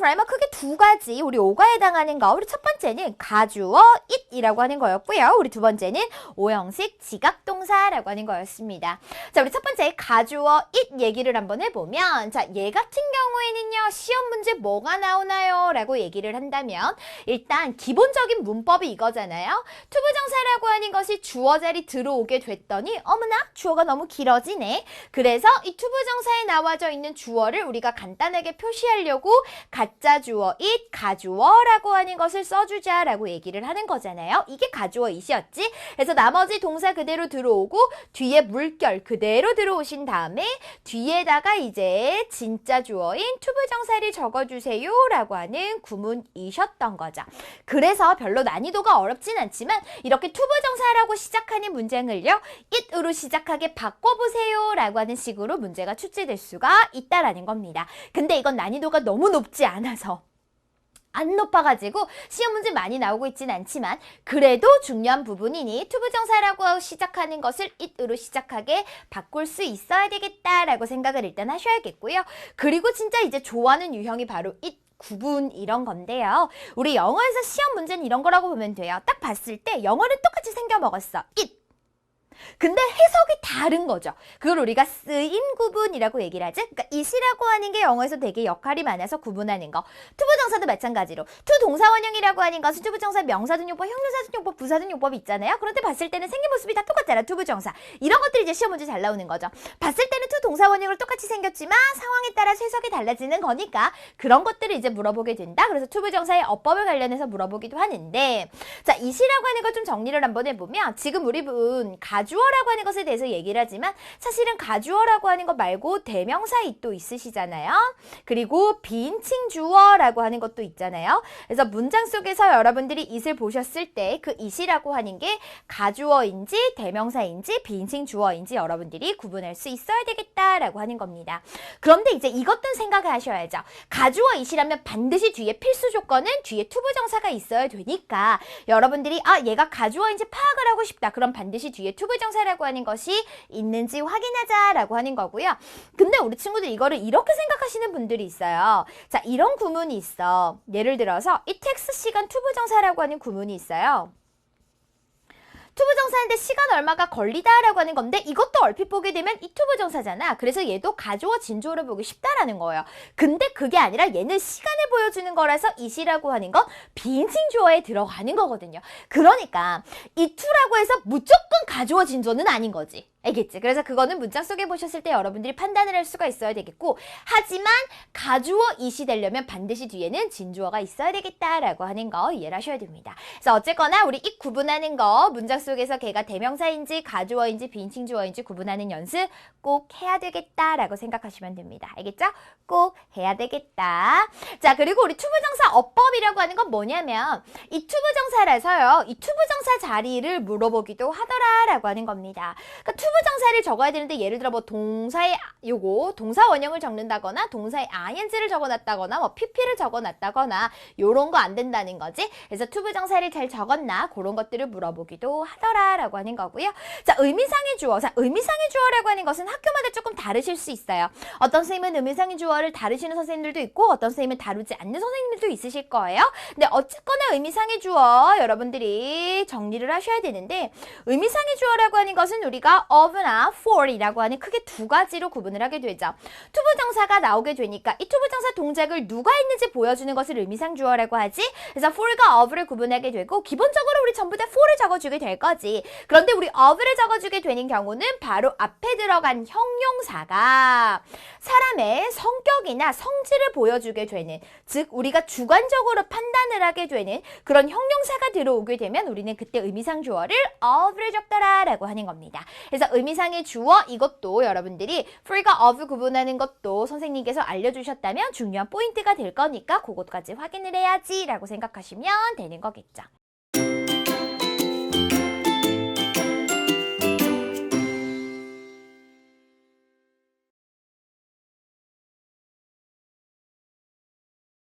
grammar 크게 두 가지 우리 오가 해당하는 거 우리 첫 번째는 가주어 it이라고 하는 거였고요. 우리 두 번째는 오형식 지각동사라고 하는 거였습니다. 자, 우리 첫 번째 가주어 it 얘기를 한번 해보면 자, 얘 같은 경우에는요. 시험 문제 뭐가 나오나요? 라고 얘기를 한다면 일단 기본적인 문법이 이거잖아요. 투부정사라고 하는 것이 주어 자리 들어오게 됐더니 어머나 주어가 너무 길어지네. 그래서 이 투부정사에 나와져 있는 주어를 우리가 간단하게 표시하려고 가짜 주어 it, 가주어라고 하는 것을 써주자라고 얘기를 하는 거잖아요. 이게 가주어 it이었지. 그래서 나머지 동사 그대로 들어오고 뒤에 물결 그대로 들어오신 다음에 뒤에다가 이제 진짜 주어인 투부정사를 적어주세요 라고 하는 구문이셨던 거죠. 그래서 별로 난이도가 어렵진 않지만 이렇게 투부정사라고 시작하는 문장을요 it으로 시작하게 바꿔보세요 라고 하는 식으로 문제가 출제될 수가 있다라는 겁니다. 근데 이건 난이도가 너무 높지 않아서 안 높아가지고 시험 문제 많이 나오고 있진 않지만 그래도 중요한 부분이니 투부정사라고 시작하는 것을 it으로 시작하게 바꿀 수 있어야 되겠다라고 생각을 일단 하셔야겠고요. 그리고 진짜 이제 좋아하는 유형이 바로 it 구분 이런 건데요. 우리 영어에서 시험 문제는 이런 거라고 보면 돼요. 딱 봤을 때 영어는 똑같이 생겨 먹었어. it 근데 해석이 다른 거죠. 그걸 우리가 쓰임 구분이라고 얘기를 하지. 그러니까 it이라고 하는 게 영어에서 되게 역할이 많아서 구분하는 거. 투부정사도 마찬가지로 투 동사원형이라고 하는 것은 투부정사 명사등용법, 형용사등용법, 부사등용법 있잖아요. 그런데 봤을 때는 생긴 모습이 다 똑같잖아. 투부정사. 이런 것들이 이제 시험 문제 잘 나오는 거죠. 봤을 때는 투 동사원형으로 똑같이 생겼지만 상황에 따라 해석이 달라지는 거니까 그런 것들을 이제 물어보게 된다. 그래서 투부정사의 어법을 관련해서 물어보기도 하는데 자, it이라고 하는 걸 좀 정리를 한번 해보면 지금 우리 분 가 주어라고 하는 것에 대해서 얘기를 하지만 사실은 가주어라고 하는 것 말고 대명사 it도 있으시잖아요. 그리고 비인칭 주어라고 하는 것도 있잖아요. 그래서 문장 속에서 여러분들이 it을 보셨을 때 그 it이라고 하는 게 가주어인지 대명사인지 비인칭 주어인지 여러분들이 구분할 수 있어야 되겠다라고 하는 겁니다. 그런데 이제 이것도 생각을 하셔야죠. 가주어 it이라면 반드시 뒤에 필수 조건은 뒤에 투부정사가 있어야 되니까 여러분들이 아 얘가 가주어인지 파악을 하고 싶다. 그럼 반드시 뒤에 투부 정사라고 하는 것이 있는지 확인하자라고 하는 거고요. 근데 우리 친구들 이거를 이렇게 생각하시는 분들이 있어요. 자 이런 구문이 있어. 예를 들어서 이 텍스 시간 투부정사라고 하는 구문이 있어요. 투부 정사인데 시간 얼마가 걸리다라고 하는 건데 이것도 얼핏 보게 되면 이 투부 정사잖아. 그래서 얘도 가주어 진주어를 보기 쉽다라는 거예요. 근데 그게 아니라 얘는 시간을 보여주는 거라서 이시라고 하는 건 비인칭 주어에 들어가는 거거든요. 그러니까 이 투라고 해서 무조건 가주어 진주어는 아닌 거지. 알겠지? 그래서 그거는 문장 속에 보셨을 때 여러분들이 판단을 할 수가 있어야 되겠고 하지만 가주어 이시 되려면 반드시 뒤에는 진주어가 있어야 되겠다라고 하는 거 이해를 하셔야 됩니다. 그래서 어쨌거나 우리 이 구분하는 거 문장 속에서 걔가 대명사인지 가주어인지 비인칭 주어인지 구분하는 연습 꼭 해야 되겠다라고 생각하시면 됩니다. 알겠죠? 꼭 해야 되겠다. 자 그리고 우리 투부정사 어법이라고 하는 건 뭐냐면 이 투부정사라서요. 이 투부정사 자리를 물어보기도 하더라라고 하는 겁니다. 그러니까 투부정사를 적어야 되는데 예를 들어 뭐 동사의 요거 동사 원형을 적는다거나 동사의 ing를 적어놨다거나 뭐 pp를 적어놨다거나 요런 거 안 된다는 거지. 그래서 투부정사를 잘 적었나 그런 것들을 물어보기도 하더라라고 하는 거고요. 자 의미상의 주어, 자 의미상의 주어라고 하는 것은 학교마다 조금 다르실 수 있어요. 어떤 선생님은 의미상의 주어를 다루시는 선생님들도 있고 어떤 선생님은 다루지 않는 선생님들도 있으실 거예요. 근데 어쨌거나 의미상의 주어 여러분들이 정리를 하셔야 되는데 의미상의 주어라고 하는 것은 우리가 of나 for이라고 하는 크게 두 가지로 구분을 하게 되죠. 투부정사가 나오게 되니까 이 투부정사 동작을 누가 했는지 보여주는 것을 의미상 주어라고 하지. 그래서 for과 of를 구분하게 되고 기본적으로 우리 전부 다 for를 적어주게 될 거지. 그런데 우리 of를 적어주게 되는 경우는 바로 앞에 들어간 형용사가 사람의 성격이나 성질을 보여주게 되는 즉 우리가 주관적으로 판단을 하게 되는 그런 형용사가 들어오게 되면 우리는 그때 의미상 주어를 of를 적더라 라고 하는 겁니다. 그래서 의미상의 주어 이것도 여러분들이 for과 of 구분하는 것도 선생님께서 알려주셨다면 중요한 포인트가 될 거니까 그것까지 확인을 해야지 라고 생각하시면 되는 거겠죠.